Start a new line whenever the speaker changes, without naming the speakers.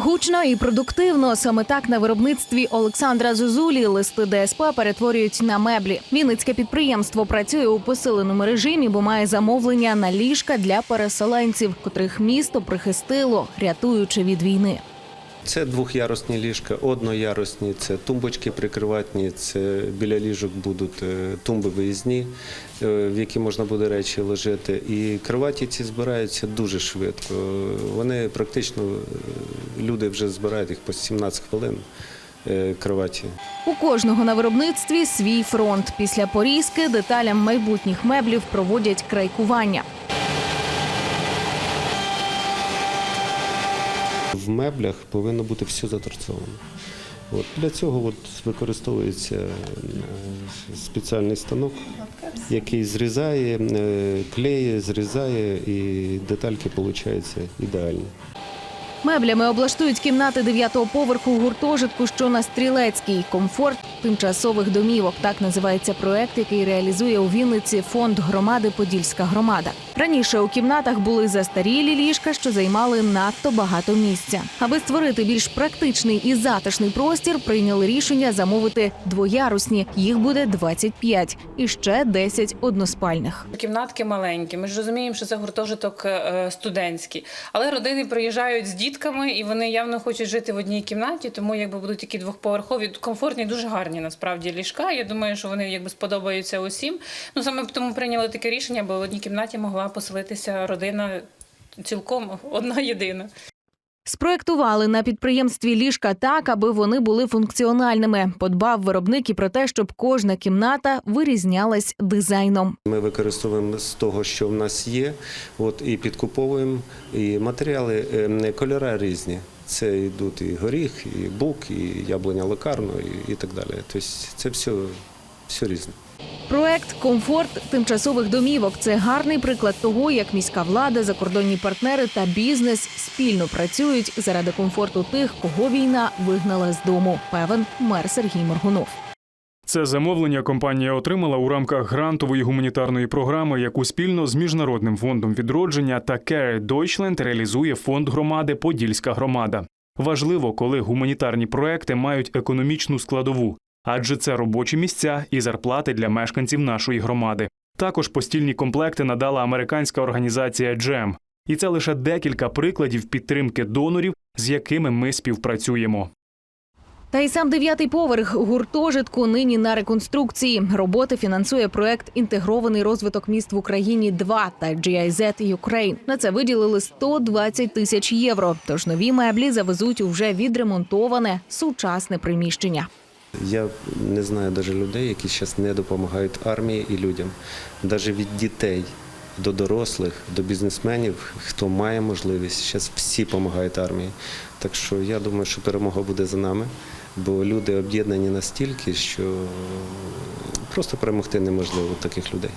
Гучно і продуктивно. Саме так на виробництві Олександра Зозулі листи ДСП перетворюють на меблі. Вінницьке підприємство працює у посиленому режимі, бо має замовлення на ліжка для переселенців, котрих місто прихистило, рятуючи від війни.
Це двохярусні ліжка, одноярусні, це тумбочки прикриватні, це біля ліжок будуть е, тумби виїзні, е, в які можна буде речі ложити. І кроваті ці збираються дуже швидко. Вони практично е, люди вже збирають їх по 17 хвилин. Кроваті.
У кожного на виробництві свій фронт. Після порізки деталям майбутніх меблів проводять крайкування.
В меблях повинно бути все заторцовано. От для цього от використовується е, спеціальний станок, який зрізає, е, клеє, зрізає і детальки виходять ідеальні.
Меблями облаштують кімнати дев'ятого поверху гуртожитку, що на стрілецькій комфорт тимчасових домівок. Так називається проект, який реалізує у Вінниці фонд громади Подільська громада. Раніше у кімнатах були застарілі ліжка, що займали надто багато місця. Аби створити більш практичний і затишний простір, прийняли рішення замовити двоярусні. Їх буде 25 і ще 10 односпальних.
Кімнатки маленькі. Ми ж розуміємо, що це гуртожиток е, студентський. Але родини приїжджають з дітками, і вони явно хочуть жити в одній кімнаті, тому якби будуть такі двохповерхові, комфортні, дуже гарні насправді ліжка. Я думаю, що вони якби сподобаються усім. Ну саме тому прийняли таке рішення, бо в одній кімнаті могла поселитися родина цілком одна єдина.
Спроектували на підприємстві ліжка так, аби вони були функціональними. Подбав виробник і про те, щоб кожна кімната вирізнялась дизайном.
Ми використовуємо з того, що в нас є, от і підкуповуємо. І матеріали, е, кольори різні. Це йдуть і горіх, і бук, і яблуня лекарно, і так далі. Тобто це все, все різне.
Проект Комфорт тимчасових домівок це гарний приклад того, як міська влада, закордонні партнери та бізнес спільно працюють заради комфорту тих, кого війна вигнала з дому. Певен мер Сергій Моргунов.
Це замовлення компанія отримала у рамках грантової гуманітарної програми, яку спільно з міжнародним фондом відродження та Care Deutschland реалізує фонд громади Подільська громада. Важливо, коли гуманітарні проекти мають економічну складову, адже це робочі місця і зарплати для мешканців нашої громади. Також постільні комплекти надала американська організація GEM. І це лише декілька прикладів підтримки донорів, з якими ми співпрацюємо.
Та й сам дев'ятий поверх гуртожитку нині на реконструкції. Роботи фінансує проект Інтегрований розвиток міст в Україні 2 та GIZ Ukraine. На це виділили 120 тисяч євро. Тож нові меблі завезуть у вже відремонтоване сучасне приміщення.
Я не знаю навіть людей, які зараз не допомагають армії і людям, навіть від дітей до дорослих, до бізнесменів, хто має можливість, зараз всі допомагають армії. Так що я думаю, що перемога буде за нами, бо люди об'єднані настільки, що просто перемогти неможливо таких людей.